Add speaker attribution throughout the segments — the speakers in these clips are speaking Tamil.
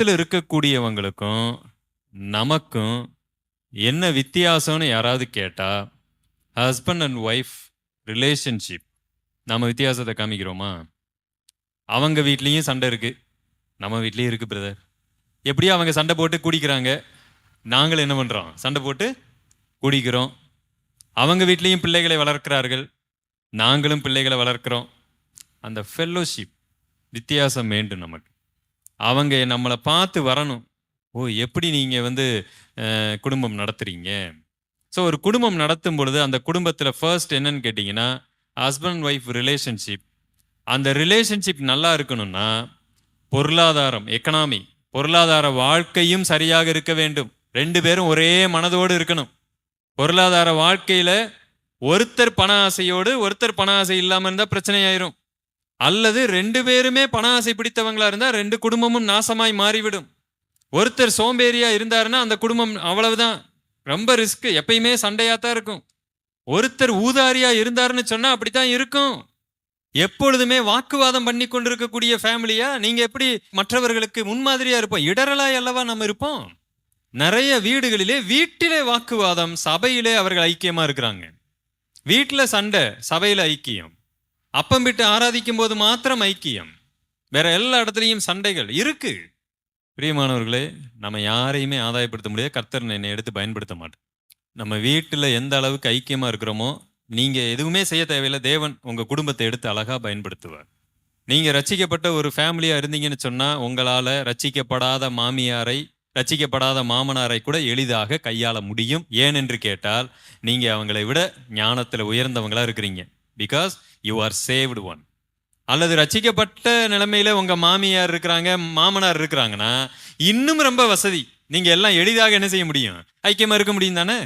Speaker 1: உலகத்தில் இருக்கக்கூடியவங்களுக்கும் நமக்கும் என்ன வித்தியாசம்னு யாராவது கேட்டால் ஹஸ்பண்ட் அண்ட் ஒய்ஃப் ரிலேஷன்ஷிப் நம்ம வித்தியாசத்தை காமிக்கிறோமா? அவங்க வீட்லேயும் சண்டை இருக்குது நம்ம வீட்லேயும் இருக்குது பிரதர் எப்படியோ அவங்க சண்டை போட்டு குடிக்கிறாங்க. நாங்கள் என்ன பண்ணுறோம் சண்டை போட்டு குடிக்கிறோம். அவங்க வீட்லேயும் பிள்ளைகளை வளர்க்கிறார்கள். நாங்களும் பிள்ளைகளை வளர்க்கிறோம். அந்த ஃபெல்லோஷிப் வித்தியாசம் வேண்டும் நமக்கு. அவங்க நம்மளை பார்த்து வரணும். ஓ எப்படி நீங்கள் வந்து குடும்பம் நடத்துகிறீங்க ஸோ ஒரு குடும்பம் நடத்தும் பொழுது அந்த குடும்பத்தில் ஃபர்ஸ்ட் என்னன்னு கேட்டிங்கன்னா ஹஸ்பண்ட் ஒய்ஃப் ரிலேஷன்ஷிப் அந்த ரிலேஷன்ஷிப் நல்லா இருக்கணும்னா பொருளாதாரம் எக்கனாமி பொருளாதார வாழ்க்கையும் சரியாக இருக்க வேண்டும். ரெண்டு பேரும் ஒரே மனதோடு இருக்கணும். பொருளாதார வாழ்க்கையில் ஒருத்தர் பண ஆசையோடு ஒருத்தர் பண ஆசை இல்லாமல் இருந்தால் பிரச்சனையாயிரும் அல்லது ரெண்டு பேருமே பண ஆசை பிடித்தவங்களா இருந்தா ரெண்டு குடும்பமும் நாசமாய் மாறிவிடும். ஒருத்தர் சோம்பேறியா இருந்தாருன்னா அந்த குடும்பம் அவ்வளவுதான். ரொம்ப ரிஸ்க் எப்பயுமே சண்டையாக தான் இருக்கும். ஒருத்தர் ஊதாரியா இருந்தாருன்னு சொன்னா அப்படித்தான் இருக்கும். எப்பொழுதுமே வாக்குவாதம் பண்ணி கொண்டிருக்கக்கூடிய ஃபேமிலியா? நீங்க எப்படி மற்றவர்களுக்கு முன்மாதிரியா இருப்போம்? இடரலாய் அல்லவா நம்ம இருப்போம்? நிறைய வீடுகளிலே வீட்டிலே வாக்குவாதம் சபையிலே அவர்கள் ஐக்கியமா இருக்கிறாங்க. வீட்டில் சண்டை சபையில் ஐக்கியம். அப்பம் விட்டு ஆராதிக்கும் போது மாத்திரம் ஐக்கியம். வேற எல்லா இடத்துலையும் சண்டைகள் இருக்கு. பிரியமானவர்களே நம்ம யாரையுமே ஆதாயப்படுத்த முடியாது. கர்த்தர் என்னை எடுத்து பயன்படுத்த மாட்டேன் நம்ம வீட்டில் எந்த அளவுக்கு ஐக்கியமாக இருக்கிறோமோ நீங்கள் எதுவுமே செய்ய தேவையில்லை. தேவன் உங்கள் குடும்பத்தை எடுத்து அழகாக பயன்படுத்துவார். நீங்கள் ரச்சிக்கப்பட்ட ஒரு ஃபேமிலியாக இருந்தீங்கன்னு சொன்னால் உங்களால் ரச்சிக்கப்படாத மாமியாரை ரச்சிக்கப்படாத மாமனாரை கூட எளிதாக கையாள முடியும். ஏனென்று கேட்டால் நீங்கள் அவங்களை விட ஞானத்தில் உயர்ந்தவங்களாக இருக்கிறீங்க. Because you are saved one அல்லது ரசிக்கப்பட்ட நிலைமையில் உங்கள் மாமியார் இருக்கிறாங்க மாமனார் இருக்கிறாங்கன்னா இன்னும் ரொம்ப வசதி. நீங்கள் எல்லாம் எளிதாக என்ன செய்ய முடியும்? ஐக்கியமாக இருக்க முடியும் தானே?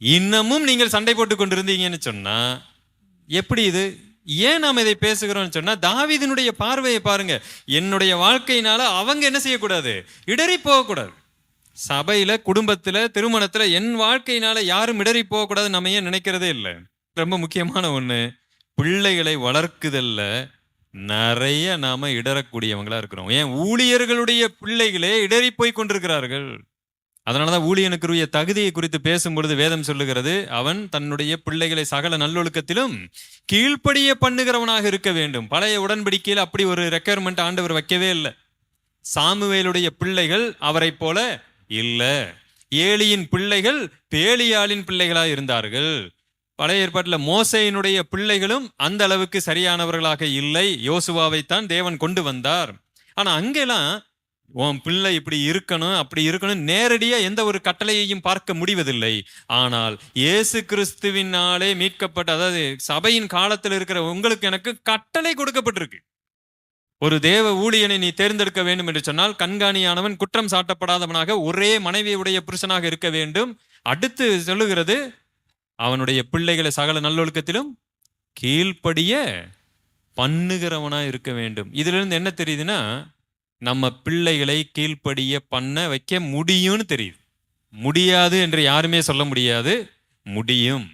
Speaker 1: இன்னமும் நீங்கள் சண்டை போட்டு கொண்டிருந்தீங்கன்னு சொன்னால் எப்படி இது? ஏன் நாம் இதை பேசுகிறோம்னு சொன்னால் தாவிதனுடைய பார்வையை பாருங்க. என்னுடைய வாழ்க்கையினால அவங்க என்ன செய்யக்கூடாது? இடறி போகக்கூடாது. சபையில் குடும்பத்தில் திருமணத்தில் என் வாழ்க்கையினால யாரும் இடறி போகக்கூடாது நம்ம ஏன் நினைக்கிறதே இல்லை? ரொம்ப முக்கியமான ஒண்ணு. பிள்ளைகளை வளர்க்குதல்ல நிறைய நாம இடறக்கூடியவங்களா இருக்கிறோம். ஏன்? ஊழியர்களுடைய பிள்ளைகளே இடறி போய் கொண்டிருக்கிறார்கள். அதனாலதான் ஊழியனுக்குரிய தகுதியை குறித்து பேசும்பொழுது வேதம் சொல்லுகிறது அவன் தன்னுடைய பிள்ளைகளை சகல நல்லொழுக்கத்திலும் கீழ்ப்படிய பண்ணுகிறவனாக இருக்க வேண்டும். பழைய உடன்படிக்கையில் அப்படி ஒரு ரெக்கொயர்மெண்ட் ஆண்டவர் வைக்கவே இல்லை. சாமுவேலுடைய பிள்ளைகள் அவரை போல இல்ல. ஏலியின் பிள்ளைகள் பேலியாளின் பிள்ளைகளா இருந்தார்கள். பழைய ஏற்பாட்டில் மோசையினுடைய பிள்ளைகளும் அந்த அளவுக்கு சரியானவர்களாக இல்லை. யோசுவாவைத்தான் தேவன் கொண்டு வந்தார். ஆனால் அங்கெல்லாம் உன் பிள்ளை இப்படி இருக்கணும் அப்படி இருக்கணும் நேரடியாக எந்த ஒரு கட்டளையையும் பார்க்க முடிவதில்லை. ஆனால் இயேசு கிறிஸ்துவினாலே மீட்கப்பட்ட அதாவது சபையின் காலத்தில் இருக்கிற உங்களுக்கு எனக்கு கட்டளை கொடுக்கப்பட்டிருக்கு. ஒரு தேவ ஊழியனை நீ தேர்ந்தெடுக்க வேண்டும் என்று சொன்னால் கண்காணியானவன் குற்றம் சாட்டப்படாதவனாக ஒரே மனைவியுடைய புருஷனாக இருக்க வேண்டும். அடுத்து சொல்லுகிறது அவனுடைய பிள்ளைகளை சகல நல்லொழுக்கத்திலும் கீழ்ப்படிய பண்ணுகிறவனா இருக்க வேண்டும். இதிலிருந்து என்ன தெரியுதுன்னா நம்ம பிள்ளைகளை கீழ்ப்படிய பண்ண வைக்க முடியும்னு தெரியுது. முடியாது என்று யாருமே சொல்ல முடியாது. முடியும்.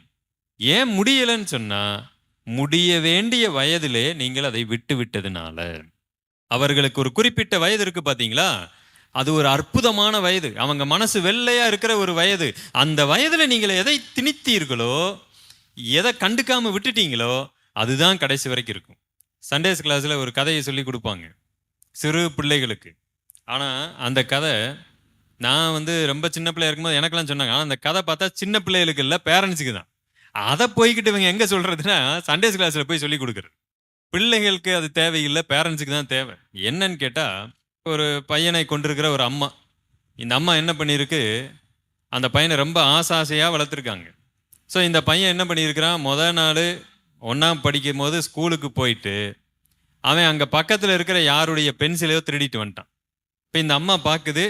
Speaker 1: ஏன் முடியலன்னு சொன்னா முடிய வேண்டிய வயதிலே நீங்கள் அதை விட்டு விட்டதுனால அவர்களுக்கு ஒரு குறிப்பிட்ட வயது இருக்கு பாத்தீங்களா? அது ஒரு அற்புதமான வயது. அவங்க மனசு வெள்ளையா இருக்கிற ஒரு வயது. அந்த வயதுல நீங்கள் எதை திணித்தீர்களோ எதை கண்டுக்காம விட்டுட்டீங்களோ அதுதான் கடைசி வரைக்கும் இருக்கும். சண்டேஸ் கிளாஸ்ல ஒரு கதையை சொல்லி கொடுப்பாங்க. சிறு பிள்ளைகளுக்கு. ஆனா அந்த கதை நான் வந்து ரொம்ப சின்ன பிள்ளையா இருக்கும்போது எனக்கெல்லாம் சொன்னாங்க. ஆனால் அந்த கதை பார்த்தா சின்ன பிள்ளைகளுக்கு இல்லை பேரண்ட்ஸுக்கு தான். அதை போய்கிட்டு இவங்க எங்க சொல்றதுன்னா சண்டேஸ் கிளாஸ்ல போய் சொல்லி கொடுக்குறது. பிள்ளைகளுக்கு அது தேவையில்லை பேரண்ட்ஸுக்கு தான் தேவை. என்னன்னு கேட்டால் ஒரு பையனை கொண்டிருக்கிற ஒரு அம்மா. இந்த அம்மா என்ன பண்ணியிருக்கு? அந்த பையனை ரொம்ப ஆசை ஆசையாக வளர்த்துருக்காங்க. ஸோ இந்த பையன் என்ன பண்ணியிருக்கிறான்? முத நாள் ஒன்றாம் படிக்கும் போது ஸ்கூலுக்கு போயிட்டு அவன் அங்கே பக்கத்தில் இருக்கிற யாருடைய பென்சிலையோ திருடிட்டு வந்துட்டான். இப்போ இந்த அம்மா பார்க்குது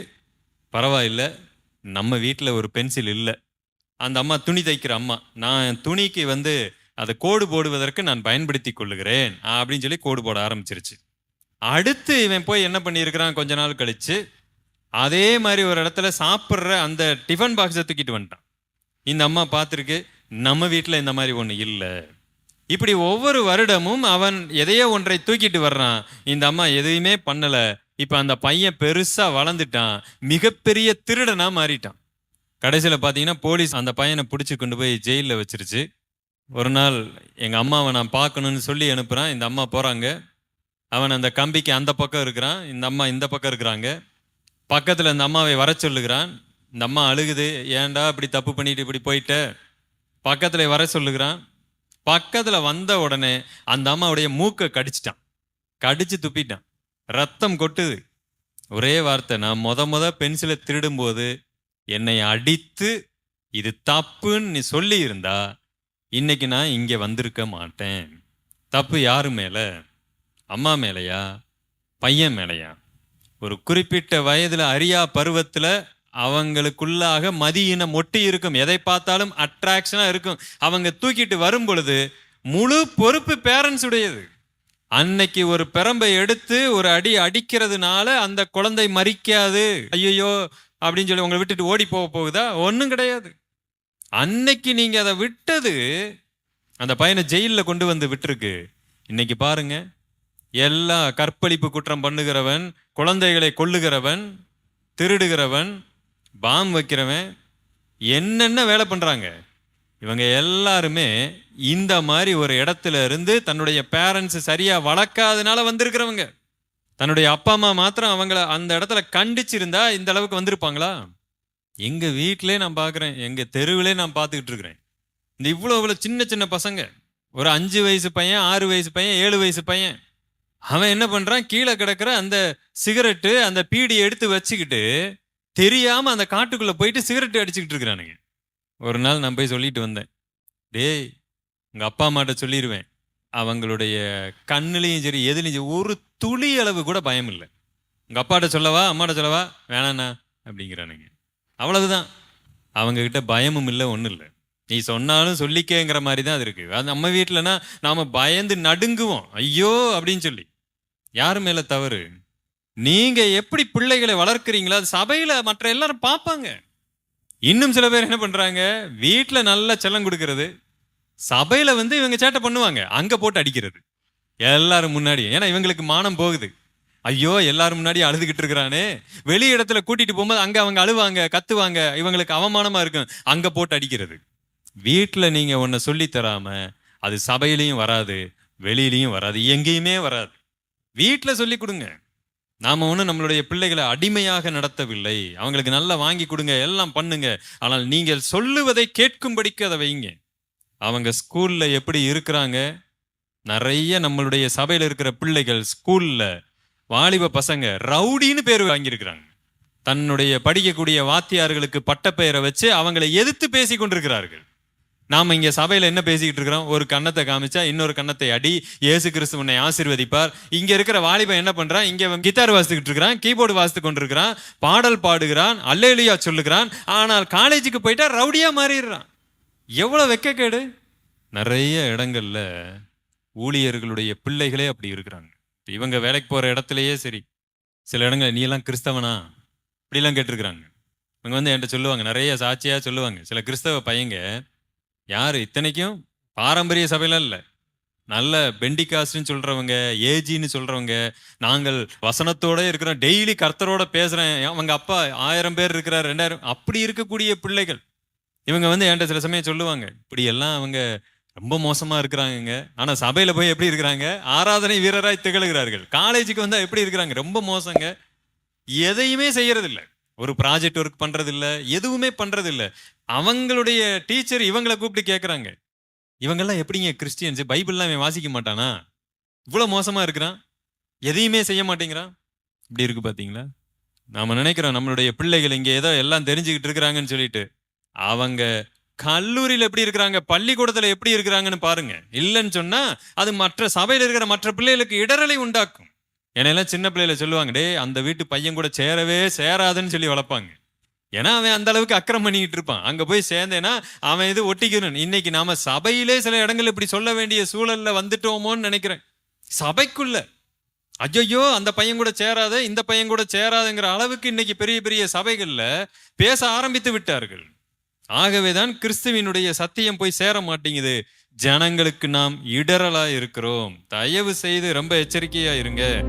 Speaker 1: பரவாயில்ல நம்ம வீட்டில் ஒரு பென்சில் இல்லை. அந்த அம்மா துணி தைக்கிற அம்மா நான் துணிக்கு வந்து அதை கோடு போடுவதற்கு நான் பயன்படுத்தி கொள்ளுகிறேன். அப்படின்னு சொல்லி கோடு போட ஆரம்பிச்சிருச்சு. அடுத்து இவன் போய் என்ன பண்ணியிருக்கிறான்? கொஞ்ச நாள் கழித்து அதே மாதிரி ஒரு இடத்துல சாப்பிட்ற அந்த டிஃபன் பாக்ஸை தூக்கிட்டு வந்துட்டான். இந்த அம்மா பார்த்துருக்கு நம்ம வீட்டில் இந்த மாதிரி ஒன்று இல்லை. இப்படி ஒவ்வொரு வருடமும் அவன் எதையோ ஒன்றை தூக்கிட்டு வர்றான். இந்த அம்மா எதையுமே பண்ணலை. இப்போ அந்த பையன் பெருசாக வளர்ந்துட்டான். மிகப்பெரிய திருடனாக மாறிட்டான். கடைசியில் பார்த்தீங்கன்னா போலீஸ் அந்த பையனை பிடிச்சி கொண்டு போய் ஜெயிலில் வச்சிருச்சு. ஒரு நாள் எங்கள் அம்மாவை நான் பார்க்கணுன்னு சொல்லி அனுப்புகிறான் இந்த அம்மா போகிறாங்க அவன் அந்த கம்பிக்கு அந்த பக்கம் இருக்கிறான் இந்த அம்மா இந்த பக்கம் இருக்கிறாங்க. பக்கத்தில் இந்த அம்மாவை வர சொல்லுகிறான். இந்த அம்மா அழுகுது ஏன்டா இப்படி தப்பு பண்ணிட்டு இப்படி போயிட்ட? பக்கத்தில் வர சொல்லுகிறான். பக்கத்தில் வந்த உடனே அந்த அம்மாவுடைய மூக்கை கடிச்சிட்டான். கடிச்சு துப்பிட்டான். ரத்தம் கொட்டுது. ஒரே வார்த்தை நான் முத முத பென்சிலை திருடும்போது என்னை அடித்து இது தப்புன்னு நீ சொல்லியிருந்தா இன்னைக்கு நான் இங்கே வந்திருக்க மாட்டேன். தப்பு யாரு மேலே? அம்மா மேலையா? பையன் மேலையா? ஒரு குறிப்பிட்ட வயதில் அரியா பருவத்தில் அவங்களுக்குள்ளாக மதியினம் ஒட்டி இருக்கும். எதை பார்த்தாலும் அட்ராக்ஷனாக இருக்கும். அவங்க தூக்கிட்டு வரும் பொழுது முழு பொறுப்பு பேரண்ட்ஸ் உடையது. அன்னைக்கு ஒரு பெரம்பை எடுத்து ஒரு அடி அடிக்கிறதுனால அந்த குழந்தை மறிக்காது ஐயோ அப்படின்னு சொல்லி உங்களை விட்டுட்டு ஓடி போக போகுதா? ஒன்றும் கிடையாது. அன்னைக்கு நீங்கள் அதை விட்டது அந்த பையனை ஜெயிலில் கொண்டு வந்து விட்டுருக்கு. இன்னைக்கு பாருங்கள் எல்லா கற்பழிப்பு குற்றம் பண்ணுகிறவன் குழந்தைகளை கொள்ளுகிறவன் திருடுகிறவன் பாம் வைக்கிறவன் என்னென்ன வேலை பண்ணுறாங்க இவங்க எல்லாருமே இந்த மாதிரி ஒரு இடத்துல இருந்து தன்னுடைய பேரண்ட்ஸ் சரியாக வளர்க்காதனால வந்திருக்கிறவங்க. தன்னுடைய அப்பா அம்மா மாத்திரம் அவங்கள அந்த இடத்துல கண்டிச்சிருந்தா இந்த அளவுக்கு வந்திருப்பாங்களா? எங்கள் வீட்டிலே நான் பார்க்குறேன் எங்கள் தெருவிலே நான் பார்த்துக்கிட்டு இருக்கிறேன். இந்த இவ்வளோ இவ்வளோ சின்ன சின்ன பசங்க. ஒரு அஞ்சு வயசு பையன் ஆறு வயசு பையன் ஏழு வயசு பையன். அவன் என்ன பண்றான்? கீழே கிடக்கிற அந்த சிகரெட்டு அந்த பீடியை எடுத்து வச்சுக்கிட்டு தெரியாம அந்த காட்டுக்குள்ள போயிட்டு சிகரெட் அடிச்சுக்கிட்டு இருக்கிறானுங்க. ஒரு நாள் நான் போய் சொல்லிட்டு வந்தேன். டேய் உங்க அப்பா அம்மாட்ட சொல்லிடுவேன் அவங்களுடைய கண்ணுலையும் சரி எதுலையும் சரி ஒரு துளி அளவு கூட பயம் இல்லை. உங்கள் அப்பாட்ட சொல்லவா? அம்மாட்ட சொல்லவா? வேணாண்ணா அப்படிங்கிறானுங்க. அவ்வளவுதான். தான் அவங்கக்கிட்ட பயமும் இல்லை ஒன்றும் இல்லை. நீ சொன்னாலும் சொல்லிக்கேங்கிற மாதிரி தான் அது இருக்குது அது நம்ம வீட்டிலனா நாம் பயந்து நடுங்குவோம். ஐயோ அப்படின்னு சொல்லி. யார் மேல தவறு? நீங்க எப்படி பிள்ளைகளை வளர்க்குறீங்களோ அது சபையில மற்ற எல்லாரும் பார்ப்பாங்க. இன்னும் சில பேர் என்ன பண்றாங்க? வீட்டில் நல்ல செல்லம் கொடுக்கறது. சபையில வந்து இவங்க சேட்டை பண்ணுவாங்க. அங்க போட்டு அடிக்கிறது. எல்லாரும் முன்னாடி. ஏன்னா இவங்களுக்கு மானம் போகுது. ஐயோ எல்லாரும் முன்னாடி அழுதுகிட்டு இருக்கிறானே. வெளி இடத்துல கூட்டிட்டு போகும்போது அங்க அவங்க அழுவாங்க கத்துவாங்க. இவங்களுக்கு அவமானமா இருக்கும். அங்க போட்டு அடிக்கிறது. வீட்டில் நீங்க ஒன்ன சொல்லி தராம அது சபையிலையும் வராது வெளியிலையும் வராது எங்கேயுமே வராது. வீட்டில் சொல்லி கொடுங்க. நாம் ஒன்றும் நம்மளுடைய பிள்ளைகளை அடிமையாக நடத்தவில்லை. அவங்களுக்கு நல்லா வாங்கி கொடுங்க எல்லாம் பண்ணுங்க. ஆனால் நீங்கள் சொல்லுவதை கேட்கும்படிக்கு அதை வைங்க. அவங்க ஸ்கூலில் எப்படி இருக்கிறாங்க? நிறைய நம்மளுடைய சபையில் இருக்கிற பிள்ளைகள் ஸ்கூலில் வாலிப பசங்க ரவுடின்னு பேர் வாங்கியிருக்கிறாங்க. தன்னுடைய படிக்கக்கூடிய வாத்தியார்களுக்கு பட்டப்பெயரை வச்சு அவங்களை எதிர்த்து பேசி கொண்டிருக்கிறார்கள். நாம் இங்கே சபையில் என்ன பேசிக்கிட்டு இருக்கிறோம்? ஒரு கன்னத்தை காமிச்சா இன்னொரு கன்னத்தை அடி ஏசு கிறிஸ்து உன்னை ஆசீர்வதிப்பார். இங்கே இருக்கிற வாலிபன் என்ன பண்ணுறான் இங்கே கித்தார் வாசித்துக்கிட்டு இருக்கிறான் கீபோர்டு வாசித்து கொண்டிருக்கிறான் பாடல் பாடுகிறான் அல்லேலியா சொல்லுகிறான். ஆனால் காலேஜுக்கு போயிட்டா ரவுடியாக மாறிடுறான். எவ்வளோ வெக்கக்கேடு? நிறைய இடங்களில் ஊழியர்களுடைய பிள்ளைகளே அப்படி இருக்கிறாங்க. இவங்க வேலைக்கு போகிற இடத்துலையே சரி. சில இடங்கள் நீ எல்லாம் கிறிஸ்தவனா? இப்படிலாம் கேட்டிருக்கிறாங்க. இவங்க வந்து என்கிட்ட சொல்லுவாங்க நிறைய சாட்சியாக சொல்லுவாங்க. சில கிறிஸ்தவ பையங்க யார்? இத்தனைக்கும் பாரம்பரிய சபையெல்லாம் இல்லை. நல்ல பெண்டிகாஸ்ட்னு சொல்கிறவங்க ஏஜின்னு சொல்கிறவங்க நாங்கள் வசனத்தோட இருக்கிறோம். டெய்லி கர்த்தரோட பேசுகிறேன் அவங்க அப்பா ஆயிரம் பேர் இருக்கிறார் ரெண்டாயிரம். அப்படி இருக்கக்கூடிய பிள்ளைகள். இவங்க வந்து என்கிட்ட சில சமயம் சொல்லுவாங்க இப்படி எல்லாம் அவங்க ரொம்ப மோசமாக இருக்கிறாங்க ஆனால் சபையில் போய் எப்படி இருக்கிறாங்க? ஆராதனை வீரராய் திகழ்கிறார்கள். காலேஜுக்கு வந்தால் எப்படி இருக்கிறாங்க? ரொம்ப மோசங்க. எதையுமே செய்யறதில்லை. ஒரு ப்ராஜெக்ட் ஒர்க் பண்ணுறதில்ல எதுவுமே பண்ணுறதில்ல அவங்களுடைய டீச்சர் இவங்களை கூப்பிட்டு கேட்குறாங்க இவங்கெல்லாம் எப்படிங்க கிறிஸ்டியன்ஸ் பைபிள்லாம் இவன் வாசிக்க மாட்டானா? இவ்வளோ மோசமாக இருக்கிறான். எதையுமே செய்ய மாட்டேங்கிறான். இப்படி இருக்கு பார்த்தீங்களா நாம் நினைக்கிறோம் நம்மளுடைய பிள்ளைகள் இங்கே ஏதோ எல்லாம் தெரிஞ்சுக்கிட்டு இருக்கிறாங்கன்னு சொல்லிட்டு. அவங்க கல்லூரியில் எப்படி இருக்கிறாங்க? பள்ளிக்கூடத்தில் எப்படி இருக்கிறாங்கன்னு பாருங்க. இல்லைன்னு சொன்னால் அது மற்ற சபையில் இருக்கிற மற்ற பிள்ளைகளுக்கு இடரலை உண்டாக்கும். என்னெல்லாம் சின்ன பிள்ளையில சொல்லுவாங்க டே அந்த வீட்டு பையன் கூட சேரவே சேராதுன்னு சொல்லி வளர்ப்பாங்க. ஏன்னா அவன் அந்த அளவுக்கு அக்கறம் பண்ணிக்கிட்டு இருப்பான். அங்க போய் சேர்ந்தேன்னா அவன் இது ஒட்டிக்கணும். இன்னைக்கு நாம சபையிலே சில இடங்கள் இப்படி சொல்ல வேண்டிய சூழல்ல வந்துட்டோமோன்னு நினைக்கிறேன். சபைக்குள்ள. ஐயோ அந்த பையன் கூட சேராத இந்த பையன் கூட சேராதுங்கிற அளவுக்கு இன்னைக்கு பெரிய பெரிய சபைகள்ல பேச ஆரம்பித்து விட்டார்கள். ஆகவேதான் கிறிஸ்துவினுடைய சத்தியம் போய் சேர மாட்டேங்குது. ஜனங்களுக்கு நாம் இடரலா இருக்கிறோம். தயவு செய்து ரொம்ப எச்சரிக்கையா இருங்க.